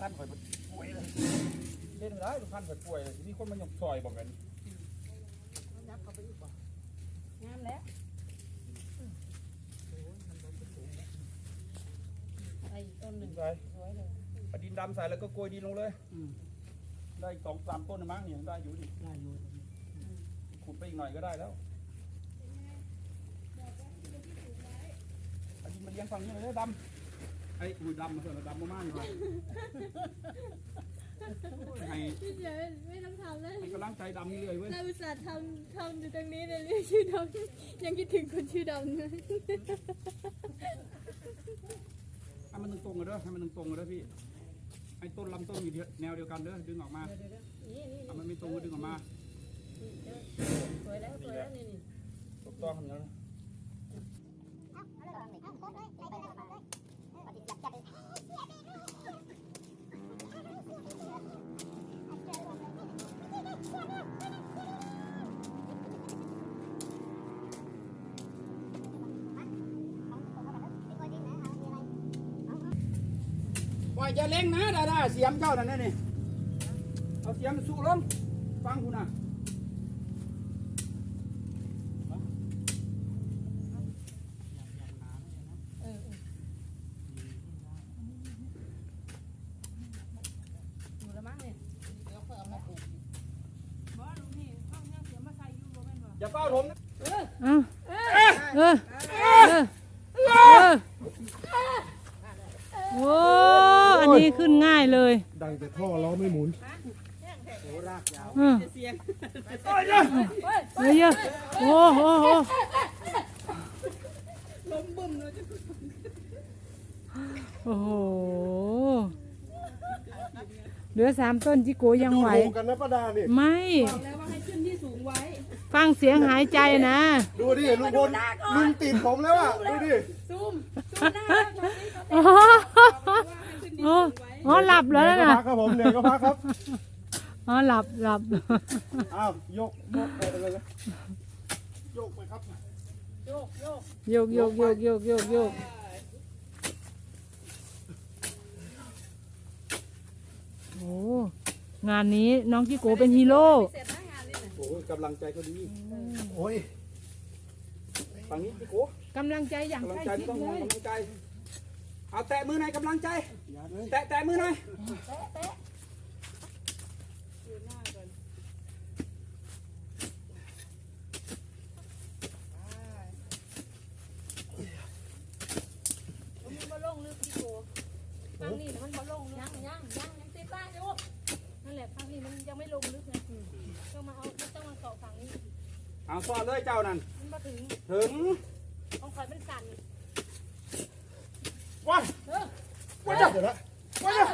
พันข่อยป่วยเลยเล่นไม่ได้ลุงพันข่อยป่วยเลยมีคนมายกซอยบอกกันยับเข้าไปอีกบ่งามแล้วไอ้ต้นหนึ่งใส่ร้อยเลยเอาดินดำใส่แล้วก็โกยดินลงเลย อืมได้อีกสองสามต้นนะมั้งเนี่ยได้อยู่ดิได้อยู่ขุดไปอีกหน่อยก็ได้แล้วเอาดินมาเลี้ยงฝั่งนี้เลยเด้อดำ ไอ้หูดำมาเถอะดำมากๆเลยให้เดี๋ยวไม่ต้องทำแล้วให้กำลังใจดำนี่เลยเว้ย เราอุตส่าห์ทำทำอยู่ตรงนี้เลยเรียกชื่อดำยังคิดถึงคนชื่อดำเลยให้มันตรงๆกันเด้อให้มันตรงๆกันเด้อพี่ไอ้ต้นลำต้นอยู่แนวเดียวกันเด้อดึงออกมาเดี๋ยวเดี๋ยวนี่นี่ถ้ามันไม่ตรงก็ดึงออกมาสวยแล้วสวยแล้วนี่นี่ถูกต้องครับเนี่ยว่าอ ย่าเล่งนะดาดาเสียมเจ้านั่นน่ะนี่เอาเสียมสู้ลงฟังคุณนะเออเออดูแล้วมั้งเนี่ยเดี๋ยวค่อยเอาเฝ้าผมนะเอาเออเอออโอ้อันนี้ขึ้นง่ายเลย ดังแต่ท่อล้อไม่หมุน เออเฮ้ยอะโอ้โหโอ้โอ้โหเหลือสามต้นจิโกยังไหว ดูถูกกันนะป้าดานี่ไม่ แล้วว่าให้ขึ้นที่สูงไว้ ฟังเสียงหายใจนะ ดูดิลุงพลลุงติดผมแล้วอะ ดูดิซูมซูมหน้าตรงนี้เขาอ๋ออ๋ออ๋อหลับแล้วเหนื่อยก็นะพักครับผมเหนื่อยก็พักครับ อ๋อหลับหลับอ้าวยกยกไปเลยนะยกไปครับโยกโยกโยกโยกโยกโยกโยกโยกโอ้งานนี้น้องจิโกเป็นฮีโร่เสร็จแล้วงานนี้น่ะโอ้ยกำลังใจก็ดีโอ้ยฝั่งนี้พี่โกกำลังใจอย่างกำลังใกล้ใจชิไม่ดต้องเลห่วงยกำลังใจเอาแตะมือหน่อยกำลังใจอย่าเลยแตะแตะมือหน่อย มันมาลงลึกที่โกฟังนี่น่ะมันมาลงลึกยังยังยังยังติดบ้านอยู่นั่นแหละฟังนี่มันยังไม่ลงลึกไงต้องมาเอาต้องมาเกาะฝั่งนี้ เอาซ่อนเลยเจ้านั่นมันมาถึงถึงของข่อยมันสั่นว้ายเออว้าเดี๋ยวนะว้าย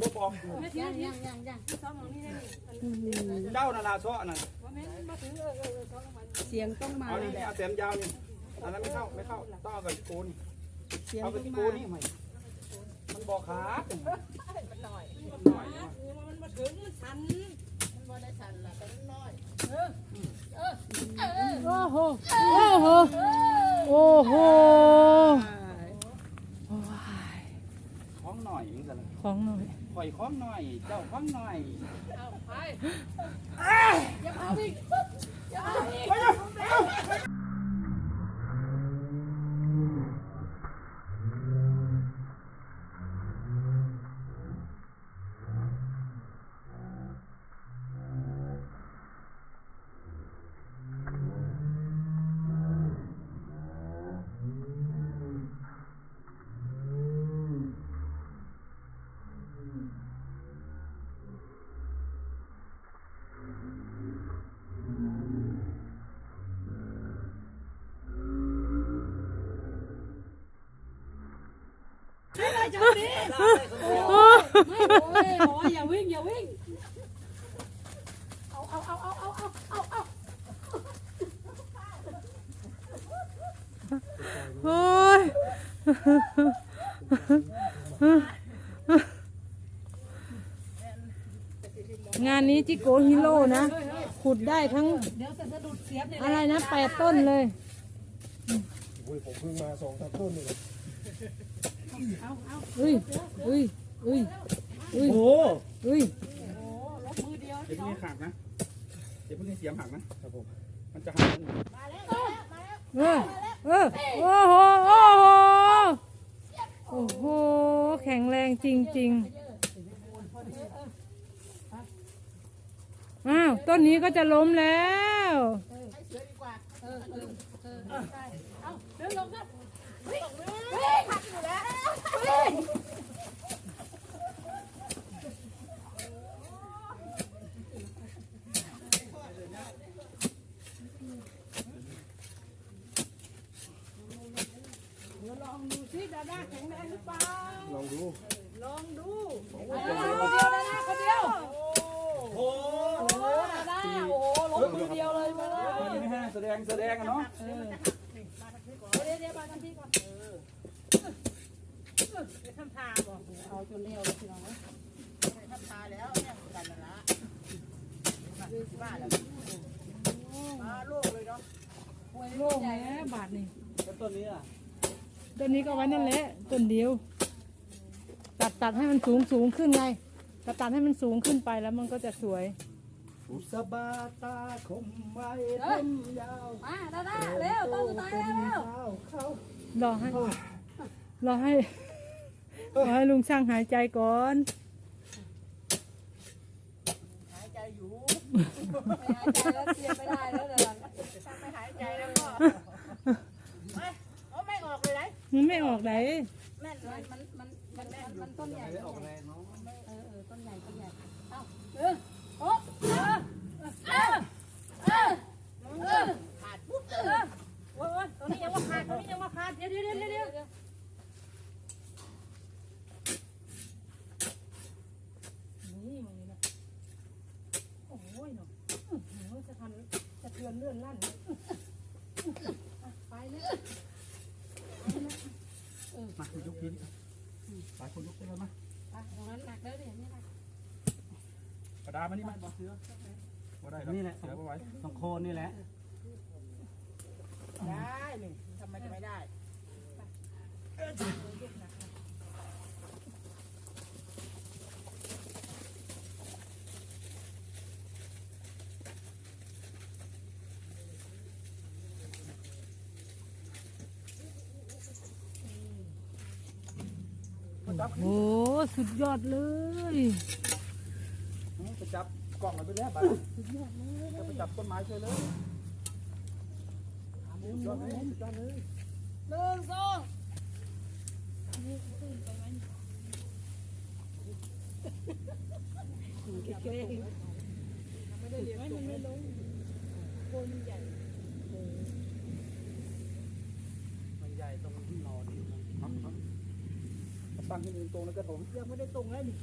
บ่บอกไม่ถึงยังยังยังซ้อมของนี่ได้นี่เจ้านาลาซ้อนั่นว่าแม่นมาถึงเออเออเออซ้อมของมันเสียงต้องมาเอานี่เอาแต้มยาวนี่อันนั้นไม่เข้าไม่เข้าต้องเอากับพี่โกนี่เสียงเอากับต้องพี่โกมานี่ใหม่มันบอกขาดมันหน่อยหน่อยนะมันมาถึงมันสั่นมันบ่ได้สั่นล่ะแต่มันน้อยเออเออเออ โอ้โห โอ้โห โอ้โหของหน่อยนี่กันเลยของหน่อยข่อยของหน่อย เจ้าของหน่อย ไปอย่าเอย่าเอาอีกโอ้ไม่โอ้ยอย่าวิ่งอย่าวิ่ง เอาเอาเอาเอาเอาเอาเอาโอ้ยงานนี้จิโกฮีโร่นะ ขุดได้ทั้งเดี๋ยวจะสะดุดเสียบเนี่ยอะไรนะแปดต้นเลยโอ้ยผมเพิ่งมาสองสามต้นนี่แหละเอาเอาอุ้ยอุ้ยอุ้ยเอาอุ้ยโอ้อุ้ยเดี๋ยวเพิ่งให้หักนะ เดี๋ยวเพิ่งให้เสียมหักนะครับผม มันจะหักเออเออโอ้โหโอ้โหโอ้โหแข็งแรงจริง ๆ อ้าวต้นนี้ก็จะล้มแล้วเดินลงครับลองดูซิดาด้าแข็งแรงหรือเป ลองดูลองดูคนเดียวนะคนเดียวโอ้โหดาด้าโอ้โหล้มมือเดียวเลยมาเลยแสดงแสดงอะเนาะ เดี๋ยวเดี๋ยวมากันที่ก่อนจะทำทาบอกเอาจนเร็วเลยพี่น้องทำทาแล้วเนี่ยกันนั่นละบ้าแล้วมาโลกเลยเนาะโล่งแล้วบาทนี่แล้วต้นนี้อะต้นนี้ก็ไว้นั่นแหละต้นเดียว ตัดตัดให้มันสูงสูงขึ้นไงตัดตัดให้มันสูงขึ้นไปแล้วมันก็จะสวย อุสบาตาคมไว้ทำยาวมาดาด้าเร็วต้นสุดท้ายแล้วเร็วเข้าเข้ารอให้รอให้รอให้ลุงช่างหายใจก่อน หายใจอยู่ไม่หายใจแล้วเสียไม่ได้แล้วเดี๋ยวถ้าไม่หายใจแล้วก็ไม่เอาไม่ออกเลยไหนมันไม่ออกไหนแม่นเลยมันมันมันมันมันต้นใหญ่ไม่ออกแรงเนาะเออเออต้นใหญ่ต้นใหญ่เอ้าเออ ขาดปุ๊บเลยโอ้ยตัวนี้ยังว่าขาดตัวนี้ยังว่าขาดเดี๋ยวเดี๋ยวเดี๋ยวเดี๋ยวเดี๋ยวนี่มันนี่นะโอ้ยเนาะอื้อหือจะทันจะเทือนเลื่อนลั่นอะไปเลย มาคุณยกพินหลายคนยกไปแล้วมา ไปตรงนั้นหนักเด้อเดี๋ยวนี้หนัก กระดามานี่มาเสือว่าได้นี่แหละเสือมาไว้ตรงโคนนี่แหละ ได้นี่ทำไมจะไม่ได้โอ้สุดยอดเลย ไปจับกล่องมันไปแล้วบ้าจะไปจับต้นไม้ช่วยเลยยอดเลยยอดเลยหนึ่งสองมันใหญ่ตรงที่นอนนี่ตั้งขึ้นตรงแล้วก็ผมยังไม่ได้ตรงเลยนี่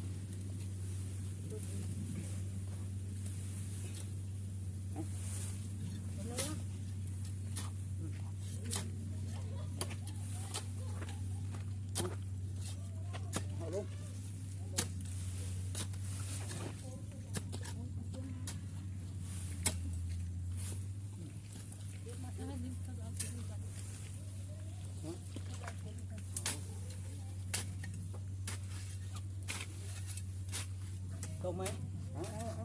รงไหม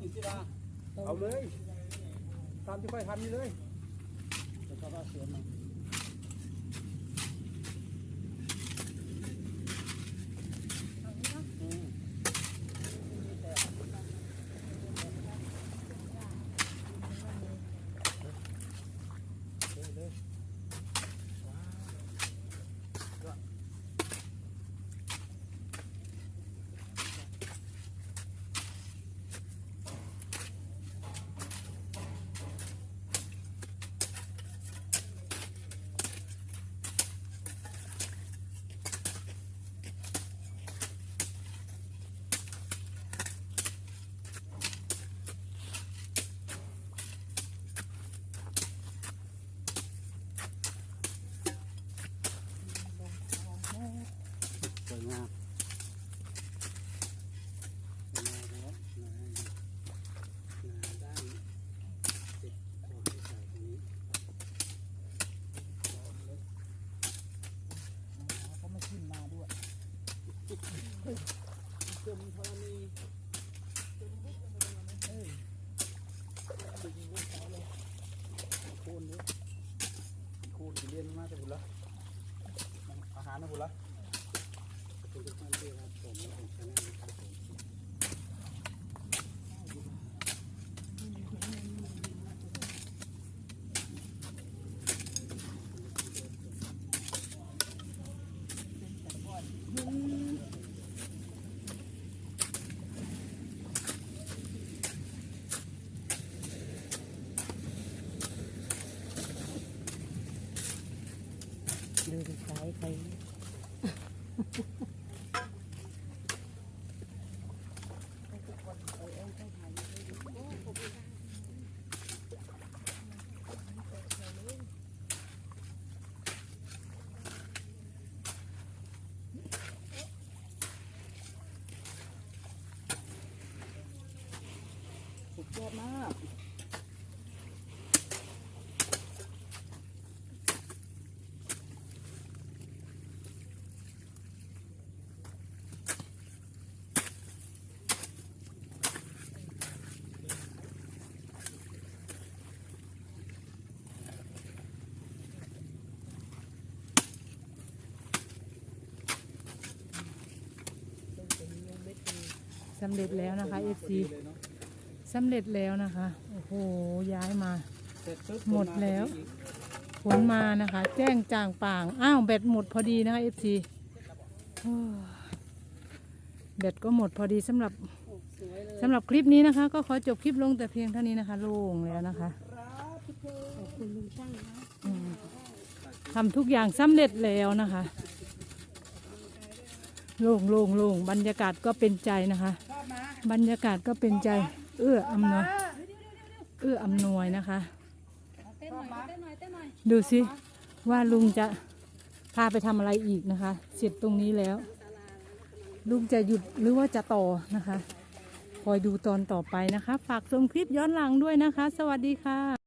อินทิราเอาเลย ตามที่ค่อยทำนี่เลยเดี๋ยวเขาก็เสียมา สุดยอดมาก สำเร็จแล้วนะคะ FC เลยเนาะ สำเร็จแล้วนะคะ โอ้โห ย้ายมา เสร็จปุ๊บหมดแล้วผลมานะคะ แจ้งจางป่าง อ้าว แบตหมดพอดีนะคะ FC โอ้แบตก็หมดพอดีสำหรับสำหรับคลิปนี้นะคะ ก็ขอจบคลิปลงแต่เพียงเท่านี้นะคะโล่งแล้วนะคะอืมทำทุกอย่างสำเร็จแล้วนะคะ โล่งโล่งโล่งบรรยากาศก็เป็นใจนะคะ บรรยากาศก็เป็นใจ เอื้ออำนวยเอื้ออำนวยนะคะ ดูสิว่าลุงจะพาไปทำอะไรอีกนะคะ เสร็จตรงนี้แล้ว ลุงจะหยุดหรือว่าจะต่อนะคะ คอยดูตอนต่อไปนะคะ ฝากชมคลิปย้อนหลังด้วยนะคะ สวัสดีค่ะ